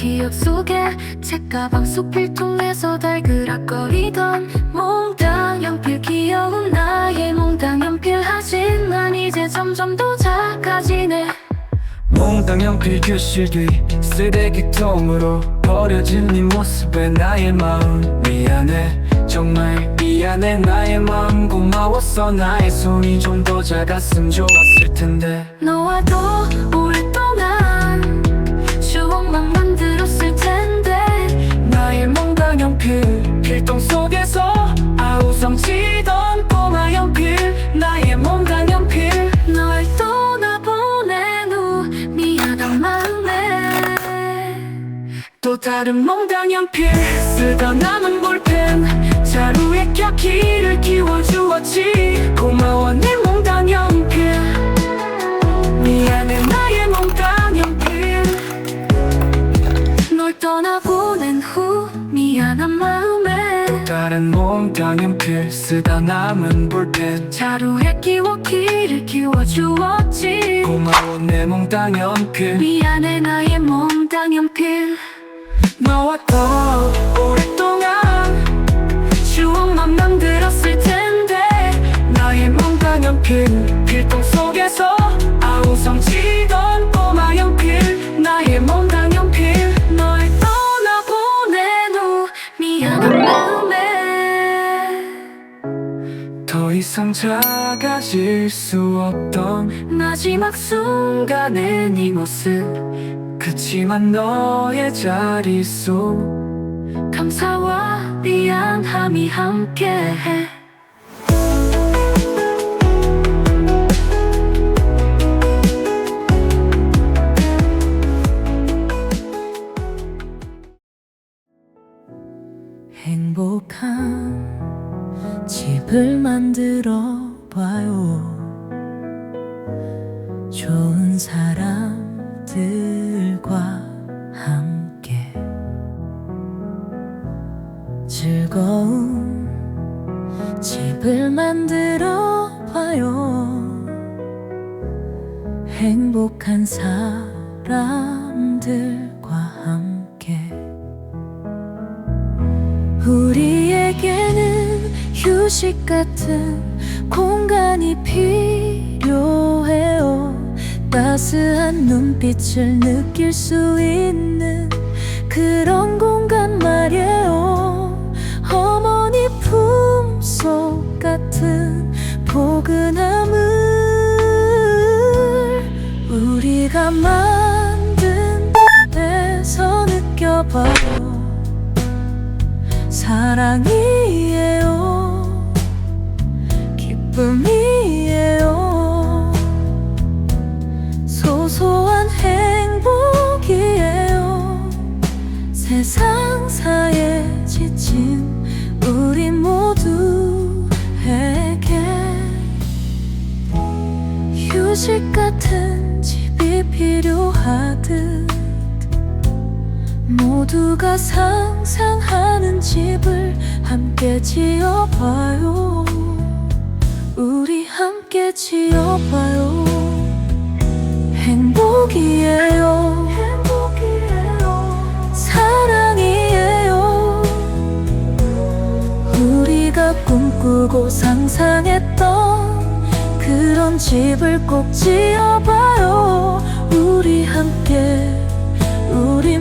기억 속에 책가방 속 필통에서 달그락거리던 몽땅 연필 귀여운 나의 몽땅 연필 하지만 이제 점점 더 작아지네. 몽땅 연필 교실 뒤 쓰레기통으로 버려진 네 모습에 나의 마음 미안해. 정말 미안해. 나의 마음 고마웠어 나의 손이 좀 더 작았으면 좋았을 텐데. 너와도 아우성치던 꼬마 연필 나의 몽땅 연필. 널 떠나보낸 후 미안한 마음에. 또 다른 몽땅 연필 쓰다 남은 볼펜. 자루에 켜키를 끼워주었지. 고마워 내 몽땅 연필. 미안해 나의 몽땅 연필. 널 떠나보낸 후 미안한 마음에 또 다른 몽땅 연필 쓰다. 남은 볼펜. 자루에 끼워 귀를 키워주었지. 고마워 내 몽땅 연필. 미안해 나의 몽땅 연필. 너와 더 오랫동안 추억만 만들었을 텐데 나의 몽땅 연필 이상 작아질 수 없던 마지막 순간의 네 모습. 그치만 너의 자리 속 감사와 미안함이 함께해. 행복한 집을 만들어 봐요. 좋은 사람들과 함께 즐거운 집을 만들어 봐요. 행복한 사람들과 함께 우리에게는 휴식 같은 공간이 필요해요. 따스한 눈빛을 느낄 수 있는 그런 공간 말이에요. 어머니 품속 같은 포근함을 우리가 만든 데서 느껴봐요. 사랑이 기쁨이에요 소소한 행복이에요 세상사에 지친 우리 모두에게 휴식 같은 집이 필요하듯 모두가 상상하는 집을 함께 지어봐요. 함께 지어봐요. 행복이에요. 우리가 꿈꾸고 상상했던 그런 집을 꼭 지어봐요. 우리 함께. 우리